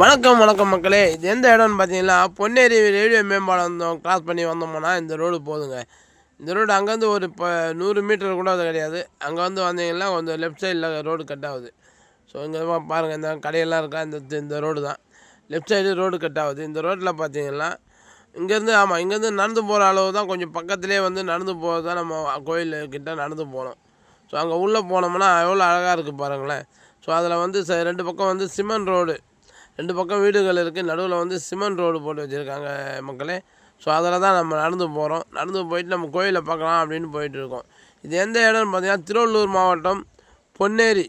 வணக்கம் வணக்கம் மக்களே. இது எந்த இடம்னு பார்த்தீங்கன்னா பொன்னேரி ரயில்வே மேம்பாலம் வந்தோம் கிராஸ் பண்ணி வந்தோம்னா இந்த ரோடு போதுங்க. இந்த ரோடு அங்கேருந்து ஒரு இப்போ நூறு மீட்டர் கூட அது கிடையாது. அங்கே வந்து வந்தீங்கன்னா கொஞ்சம் லெஃப்ட் சைடில் ரோடு கட் ஆகுது. ஸோ இங்கே பாருங்கள் இந்த கடையெல்லாம் இருக்கா இந்த இந்த ரோடு தான். லெஃப்ட் சைடு ரோடு கட் ஆகுது. இந்த ரோட்டில் பார்த்தீங்கன்னா இங்கேருந்து ஆமாம் இங்கேருந்து நடந்து போகிற அளவு தான் கொஞ்சம் பக்கத்துலேயே வந்து நடந்து போகிறது தான் நம்ம கோயில் கிட்டே நடந்து போகணும் ஸோ அங்கே உள்ளே போனோம்னா எவ்வளோ அழகாக இருக்குது பாருங்களேன். ஸோ அதில் வந்து ச ரெண்டு பக்கம் வந்து சிமெண்ட் ரோடு ரெண்டு பக்கம் வீடுகள் இருக்குது நடுவில் வந்து சிமெண்ட் ரோடு போட்டு வச்சுருக்காங்க மக்களே. ஸோ அதில் தான் நம்ம நடந்து போகிறோம் நடந்து போயிட்டு நம்ம கோயிலை பார்க்கலாம் அப்படின்னு போயிட்டுருக்கோம் இது எந்த இடம்னு பார்த்தீங்கன்னா திருவள்ளூர் மாவட்டம் பொன்னேரி.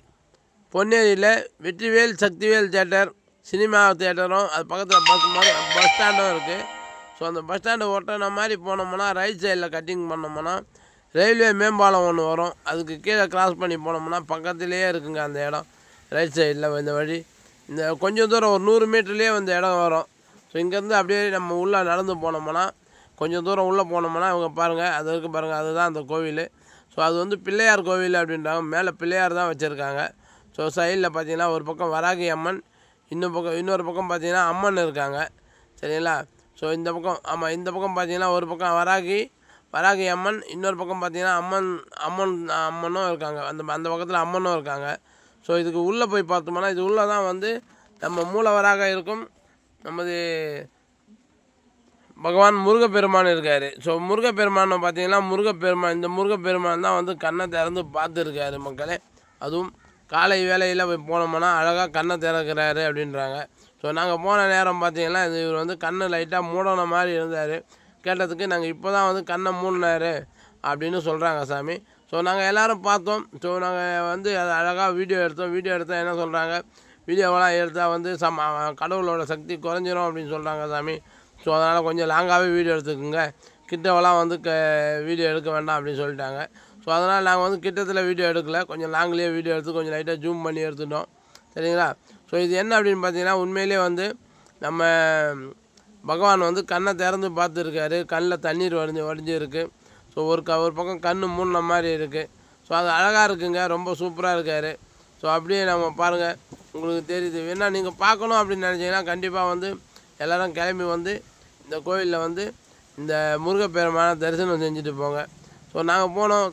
பொன்னேரியில் வெற்றிவேல் சக்திவேல் தேட்டர் சினிமா தேட்டரும் அது பக்கத்தில் பஸ் மாதிரி பஸ் ஸ்டாண்டும் இருக்குது ஸோ அந்த பஸ் ஸ்டாண்டை ஒட்டின மாதிரி போனோம்னா ரைட் சைடில் கட்டிங் பண்ணோம்னா ரயில்வே மேம்பாலம் ஒன்று வரும். அதுக்கு கீழே கிராஸ் பண்ணி போனோம்னா பக்கத்துலேயே இருக்குங்க அந்த இடம். ரைட் சைடில் இந்த வழி. இந்த கொஞ்சம் தூரம் ஒரு நூறு மீட்டர்லேயே வந்து இடம் வரும். ஸோ இங்கேருந்து அப்படியே நம்ம உள்ளே நடந்து போனோம்னா கொஞ்சம் தூரம் உள்ளே போனோம்னா இவங்க பாருங்கள் அது இருக்கு பாருங்கள் அதுதான் அந்த கோவில். ஸோ அது வந்து பிள்ளையார் கோவில் அப்படின்றாங்க. மேலே பிள்ளையார் தான் வச்சுருக்காங்க. ஸோ சைடில் பார்த்தீங்கன்னா ஒரு பக்கம் வராகி அம்மன் இன்னும் பக்கம் இன்னொரு பக்கம் பார்த்தீங்கன்னா அம்மன் இருக்காங்க. சரிங்களா? ஸோ இந்த பக்கம் ஆமாம் இந்த பக்கம் பார்த்தீங்கன்னா ஒரு பக்கம் வராகி வராகி அம்மன் இன்னொரு பக்கம் பார்த்தீங்கன்னா அம்மன் அம்மன் அம்மனும் இருக்காங்க. அந்த அந்த பக்கத்தில் அம்மனும் இருக்காங்க. ஸோ இதுக்கு உள்ளே போய் பார்த்தோம்னா இது உள்ளே தான் வந்து நம்ம மூலவராக இருக்கும். நமது பகவான் முருகப்பெருமான் இருக்கார். ஸோ முருகப்பெருமானை பார்த்தீங்கன்னா முருகப்பெருமான் இந்த முருகப்பெருமான் தான் வந்து கண்ணை திறந்து பார்த்துருக்காரு மக்களே. அதுவும் காலை வேலையில் போய் போனோம்னா அழகாக கண்ணை திறக்கிறாரு அப்படின்றாங்க. ஸோ நாங்கள் போன நேரம் பார்த்தீங்கன்னா இது இவர் வந்து கண்ணை லைட்டாக மூடன மாதிரி இருந்தார். கேட்டதுக்கு நாங்கள் இப்போ தான் வந்து கண்ணை மூடினாரு அப்படின்னு சொல்கிறாங்க சாமி. ஸோ நாங்கள் எல்லோரும் பார்த்தோம். ஸோ நாங்கள் வந்து அதை அழகாக வீடியோ எடுத்தோம். வீடியோ எடுத்தால் என்ன சொல்கிறாங்க வீடியோவெல்லாம் எடுத்தால் வந்து சம் கடவுளோட சக்தி குறைஞ்சிரும் அப்படின்னு சொல்கிறாங்க சாமி. ஸோ அதனால் கொஞ்சம் லாங்காகவே வீடியோ எடுத்துக்கோங்க. கிட்டவெல்லாம் வந்து க வீடியோ எடுக்க வேண்டாம் அப்படின்னு சொல்லிட்டாங்க. ஸோ அதனால் நாங்கள் வந்து கிட்டத்தில் வீடியோ எடுக்கல. கொஞ்சம் லாங்லேயே வீடியோ எடுத்து கொஞ்சம் லைட்டாக ஜூம் பண்ணி எடுத்துட்டோம். சரிங்களா? ஸோ இது என்ன அப்படின்னு பார்த்தீங்கன்னா உண்மையிலே வந்து நம்ம பகவான் வந்து கண்ணை திறந்து பார்த்துருக்காரு. கண்ணில் தண்ணீர் வடிஞ்சு வடிஞ்சிருக்கு. ஸோ ஒரு க ஒரு பக்கம் கண் மூடின மாதிரி இருக்குது ஸோ அது அழகாக இருக்குங்க. ரொம்ப சூப்பராக இருக்கார். ஸோ அப்படியே நம்ம பாருங்கள் உங்களுக்கு தெரியுது. வேணா நீங்கள் பார்க்கணும் அப்படின்னு நினச்சிங்கன்னா கண்டிப்பாக வந்து எல்லோரும் கிளம்பி வந்து இந்த கோவிலில் வந்து இந்த முருகப்பெருமான தரிசனம் செஞ்சுட்டு போங்க. ஸோ நாங்கள் போனோம்.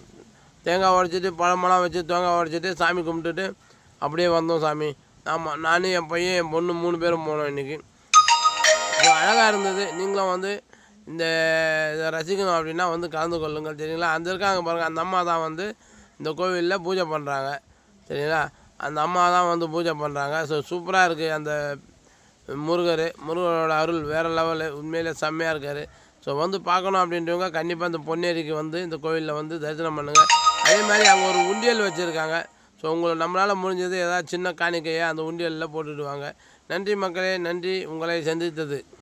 தேங்காய் உடச்சிட்டு பழமெல்லாம் வச்சு தேங்காய் உடச்சிட்டு சாமி கும்பிட்டுட்டு அப்படியே வந்தோம் சாமி. ஆமாம் நானும் என் பையன் என் பொண்ணு மூணு பேரும் போனோம் இன்றைக்கி அழகாக இருந்தது. நீங்களும் வந்து இந்த இதை ரசிக்கணும் அப்படின்னா வந்து கலந்து கொள்ளுங்கள் சரிங்களா? அந்த இருக்காங்க பாருங்கள் அந்த அம்மா தான் வந்து இந்த கோவிலில் பூஜை பண்ணுறாங்க சரிங்களா? அந்த அம்மா தான் வந்து பூஜை பண்ணுறாங்க ஸோ சூப்பராக இருக்குது அந்த முருகர். முருகரோட அருள் வேறு லெவலு உண்மையிலே செம்மையாக இருக்கார். ஸோ வந்து பார்க்கணும் அப்படின்றவங்க கண்டிப்பாக இந்த பொன்னேரிக்கு வந்து இந்த கோவிலில் வந்து தரிசனம் பண்ணுங்கள் அதே மாதிரி அவங்க ஒரு உண்டியல் வச்சுருக்காங்க. ஸோ உங்களை நம்மளால் முடிஞ்சது ஏதாவது சின்ன காணிக்கையை அந்த உண்டியலில் போட்டுடுவாங்க. நன்றி மக்களே நன்றி உங்களை சந்தித்தது.